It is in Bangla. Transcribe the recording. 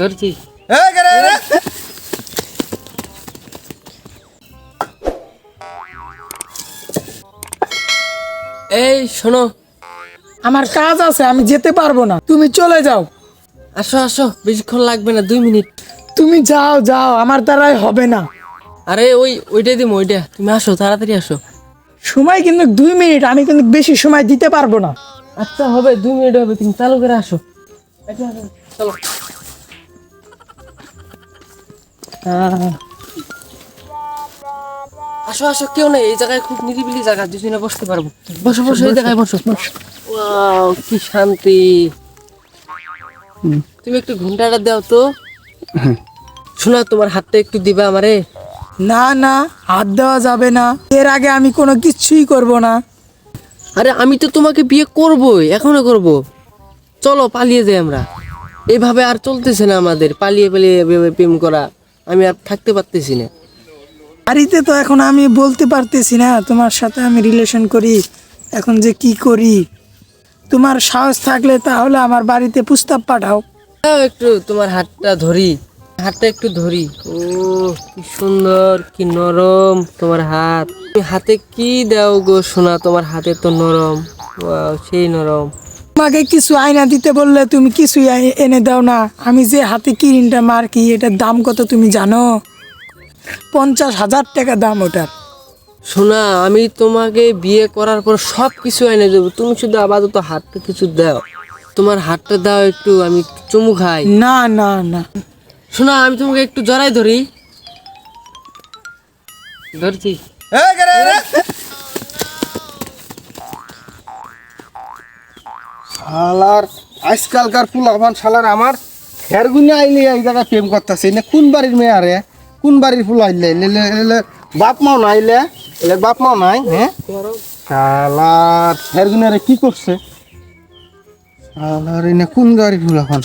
ধরছি। এই শোনো। আমার কাজ আছে আমি যেতে পারব না। তুমি চলে যাও। আসো আসো বেশিক্ষণ লাগবে না দুই মিনিট। তুমি যাও যাও আমার দ্বারাই হবে না। আরে ওই ওইটাই দিম ওইটা। তুমি আসো তাড়াতাড়ি আসো। সময় কিন্তু দুই মিনিট আমি কিন্তু বেশি সময় দিতে পারব না। আচ্ছা হবে দুই মিনিট হবে তুমি চালু করে আসো চলো। আসো আসো কেউ নেই এই জায়গায় খুব নিরিবিলি জায়গা দুজনে বসতে পারব। বসো বসো এই জায়গায় বসো ওয়াও কি শান্তি। তুমি একটু ঘন্টাটা দাও তো। শোনা তোমার হাতটা একটু দিবা আমারে। না না হাত দেওয়া যাবে না। এর আগে আমি কোনো কিছুই করব না। আরে আমি তো তোমাকে বিয়ে করবই এখনও করব। চলো পালিয়ে যাই আমরা। এইভাবে আর চলতেছে না আমাদের পালিয়ে পালিয়ে প্রেম করা। আমি আর থাকতে পারতেছি না। বাড়িতে তো এখন আমি বলতে পারতেছি না তোমার সাথে আমি রিলেশন করি এখন যে কি করি। তোমার সাহস থাকলে তাহলে আমার বাড়িতে প্রস্তাব পাঠাও। একটু তোমার হাতটা ধরি। হাতটা একটু ধরি। ও কি সুন্দর কি নরম তোমার হাত। তুমি হাতে কি দাও গো সোনা তোমার হাতে তো নরম। সেই নরম। তোমাকে কিছু আয়না দিতে বললে তুমি কিছুই এনে দাও না। আমি যে হাতে কিরিনটা মার কি এটার দাম কত তুমি জানো? পঞ্চাশ হাজার টাকা দাম ওটার সোনা আমি তোমাকে বিয়ে করার পর সব কিছু এনে দেবো। তুমি শুধু আপাতত হাতটা কিছু দাও। তোমার হাতটা দাও একটু আমি একটু চুমু খাই। না না না। শোনা আমি তোমাকে একটু জড়াই ধরি। ধরছি। শালার, আজকালকার ফুলাফান শালার আমার খের গুনে আইলে এই জায়গায় প্রেম করতেছে। না কোন বাড়ির মেয়ে আরে? কোন বাড়ির ফুল আইলে? বাপ মাও নাই আইলে এলে বাপ মাও নাই হ্যাঁ? শালার খের কি করছে? শালার এনে কোন গাড়ি ফুলাভান